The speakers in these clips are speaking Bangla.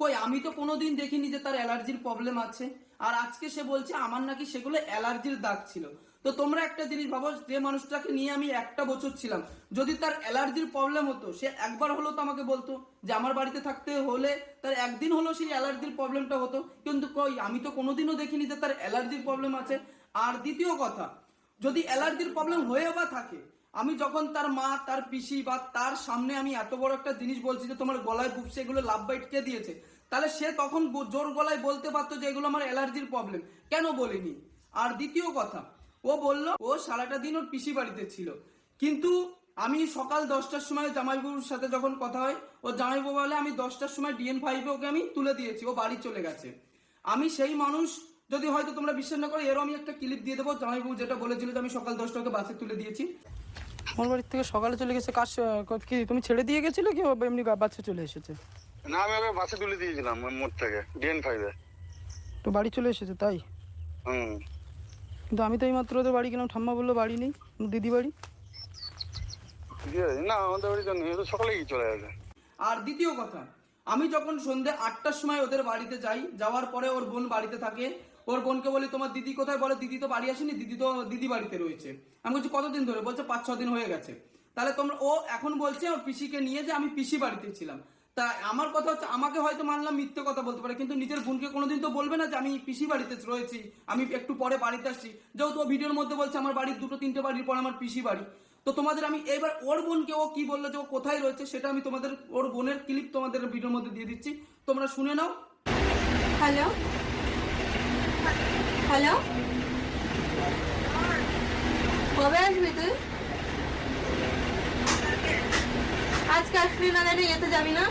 কই, আমি তো কোনোদিন দেখিনি যে তার অ্যালার্জির প্রবলেম আছে। আর আজকে সে বলছে আমার নাকি সেগুলো অ্যালার্জির দাগ ছিল। তো তোমরা একটা জিনিস ভাবো, যে মানুষটাকে নিয়ে আমি একটা বছর ছিলাম। যদি তার অ্যালার্জির প্রবলেম হতো, সে একবার হলো তো আমাকে বলতো যে আমার বাড়িতে থাকতে হলে তার একদিন হলো সেই অ্যালার্জির প্রবলেমটা হতো। কিন্তু কই, আমি তো কোনোদিনও দেখিনি যে তার অ্যালার্জির প্রবলেম আছে। আর দ্বিতীয় কথা, যদি অ্যালার্জির প্রবলেম হয়ে বা থাকে আমি যখন তার মা, তার পিসি বা তার সামনে আমি এত বড় একটা জিনিস বলছি যে তোমার গলায় বুকছে এগুলো লাভ বাইট কে দিয়েছে? তাহলে সে তখন জোর গলায় বলতে পারতো যে এগুলো আমার অ্যালার্জির প্রবলেম কেন বলিনি? আর দ্বিতীয় কথা, ও বলল, ও সারাটা দিন ওর পিসি বাড়িতে ছিল। কিন্তু আমি সকাল দশটার সময় জামাইবাবুর সাথে যখন কথা হয়, ও জামাইবাবু বলে, আমি দশটার সময় ডিএন ফাইভে ওকে আমি তুলে দিয়েছি, ও বাড়ি চলে গেছে। আমি সেই মানুষ, যদি হয়তো তোমরা বিশ্বাস না করো, এরও আমি একটা ক্লিপ দিয়ে দেবো। জামাইবাবু যেটা বলেছিল যে আমি সকাল দশটা ওকে বাসে তুলে দিয়েছি। আমার বাড়ির থেকে সকালে চলে গেছে কাজ কি তুমি ছেড়ে দিয়ে গেছিলে কি? এমনি বাচ্চা চলে এসেছে। না আমি ওকে বাসে তুলে দিয়েছিলাম ওই মোড় থেকে ডিএন ফাইভে তো বাড়ি চলে এসেছে তাই? হুম। কিন্তু আমি তো এইমাত্র ওদের বাড়ি গেলাম ঠাম্মা বলল বাড়ি নেই দিদি বাড়ি। ঠিক আছে না আমাদের বাড়িতে নেই ও তো সকালেই চলে গেছে। আর দ্বিতীয় কথা আমি যখন সন্ধে আটটার সময় ওদের বাড়িতে যাই যাওয়ার পরে ওর বোন বাড়িতে থাকে ওর বোনকে বলি, তোমার দিদি কোথায়? বলে, দিদি তো বাড়ি আসেনি, দিদি তো দিদি বাড়িতে রয়েছে। আমি বলছি, কতদিন ধরে? বলছে, পাঁচ, ছ দিন হয়ে গেছে। তাহলে তোমরা, ও এখন বলছে ওর পিসিকে নিয়ে যে আমি পিসি বাড়িতে ছিলাম। তা আমার কথা হচ্ছে, আমাকে হয়তো মানলাম মিথ্যে কথা বলতে পারে, কিন্তু নিজের বোনকে কোনোদিন তো বলবে না যে আমি পিসি বাড়িতে রয়েছি, আমি একটু পরে বাড়িতে আসছি। যেহেতু ও ভিডিওর মধ্যে বলছে, আমার বাড়ির দুটো, তিনটে বাড়ির পর আমার পিসি বাড়ি। তো তোমাদের আমি এবার ওর বোনকে ও কি বলল যে ও কোথায় রয়েছে, সেটা আমি তোমাদের, ওর বোনের ক্লিপ তোমাদের ভিডিওর মধ্যে দিয়ে দিচ্ছি। তোমরা শুনে নাও। Hello hello? কবে আসবি তুই? আজকে আসবি না রে এতে যাবি না?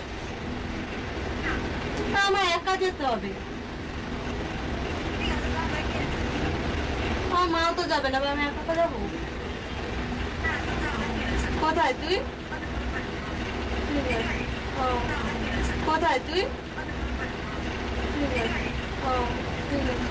তা আমার একা যেতে হবে। আমার মাও তো যাবে না, আমি একা যাব। কোথায় তুই? কোথায় তুই ও ঠিক আছে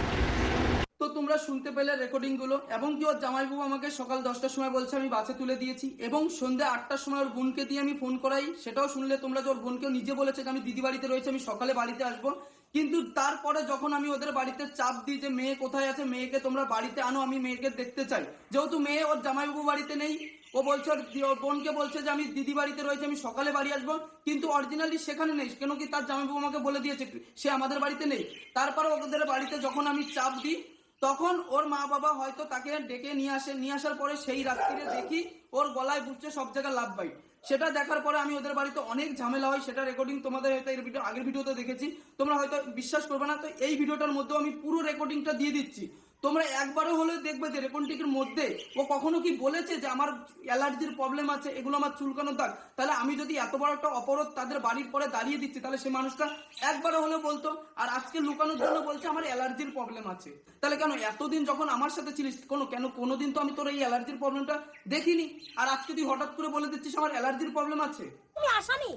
তো তোমরা শুনতে পেলে রেকর্ডিংগুলো। এবং কি, ওর জামাইবাবু আমাকে সকাল দশটার সময় বলছে, আমি বাসে তুলে দিয়েছি। এবং সন্ধ্যা আটটার সময় ওর বোনকে দিয়ে আমি ফোন করাই। সেটাও শুনলে তোমরা যে ওর বোনকেও নিজে বলেছে যে, আমি দিদি বাড়িতে রয়েছে, আমি সকালে বাড়িতে আসব। কিন্তু তারপরে যখন আমি ওদের বাড়িতে চাপ দিই যে, মেয়ে কোথায় আছে? মেয়েকে তোমরা বাড়িতে আনো, আমি মেয়েকে দেখতে চাই। যেহেতু মেয়ে ওর জামাইবাবু বাড়িতে নেই, ও বলছে, ওর ওর বোনকে বলছে যে, আমি দিদি বাড়িতে রয়েছে, আমি সকালে বাড়ি আসব। কিন্তু অরিজিনালি সেখানে নেই, কেন কি তার জামাইবাবু আমাকে বলে দিয়েছে, সে আমাদের বাড়িতে নেই। তারপরে ওদের বাড়িতে যখন আমি চাপ দিই তখন ওর মা বাবা হয়তো তাকে ডেকে নিয়ে আসে নিয়ে আসার পরে সেই রাত্রিরে দেখি ওর গলায় বুঝছে সব জায়গায় লাভ বাইট সেটা দেখার পরে আমি ওদের বাড়িতে অনেক ঝামেলা হয়, সেটা রেকর্ডিং তোমাদের হয়তো এর ভিডিও আগের ভিডিওতে দেখেছি। তোমরা হয়তো বিশ্বাস করবে না, তো এই ভিডিওটার মধ্যেও আমি পুরো রেকর্ডিংটা দিয়ে দিচ্ছি। তোমরা একবারও হলেও দেখবে যে রেকর্ডিংয়ের মধ্যে ও কখনো কি বলেছে যে আমার অ্যালার্জির প্রবলেম আছে, এগুলো আমার চুলকানোর দাগ? তাহলে আমি যদি এত বড় একটা অপরাধ তাদের বাড়ির পরে দাঁড়িয়ে দিচ্ছি, তাহলে সেই মানুষটা একবারও হলেও বলতো, আর আজকে লুকানোর জন্য বলছে আমার অ্যালার্জির প্রবলেম আছে। তাহলে কেন এতদিন যখন আমার সাথে ছিলিস, কোনো, কেন কোনোদিন তো আমি তোর এই অ্যালার্জির প্রবলেমটা দেখিনি? আর আজকে তুই হঠাৎ করে বলে দিচ্ছিস আমার অ্যালার্জির প্রবলেম আছে? তুমি আসামি?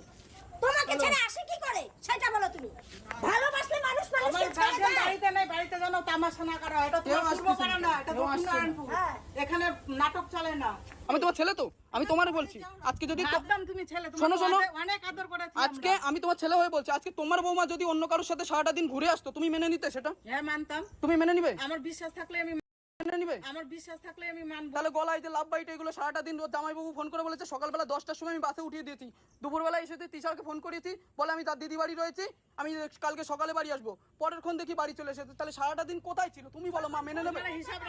তোমাকে আসে কি করে সেটা বলো তুমি ভালোবাসলে মানুষ আমার মানুষকে ছেড়ে গার্জেন দেয় বাড়িতে নেই বাড়িতে যেন তামাশা না করা এটা তোমার পূর্বপাড়া না, না এটা দক্ষিণ নারায়ণপুর হ্যাঁ। এখানে নাটক চলে না। আমি তোমার ছেলে তো আমি তোমার বলছি। আজকে যদি তুমি ছেলে শোনো, শোনো। অনেক- আদর করে আজকে আমি তোমার ছেলে হয়ে বলছি আজকে তোমার বৌমা যদি অন্য কারোর সাথে সারাটা দিন ঘুরে আসতো তুমি মেনে নিতে সেটা? হ্যাঁ মানতাম। তুমি মেনে নিবে? আমার বিশ্বাস থাকলে আমি আমার বিশ্বাস থাকলে আমি মানবো। তাহলে গলায় যে লাভ বাইট এগুলো সারাটা দিন ওর জামাইবাবু ফোন করে বলেছে সকালবেলা দশটার সময় আমি বাসে উঠিয়ে দিয়েছি। দুপুরবেলা এসে তিশারকে ফোন করেছি বলে আমি তার দিদি বাড়ি রয়েছি আমি কালকে সকালে বাড়ি আসব। পরের ক্ষণ দেখি বাড়ি চলে এসেছে। তাহলে সারাটা দিন কোথায় ছিল? তুমি বলো মা মেনে নেবে? হিসাব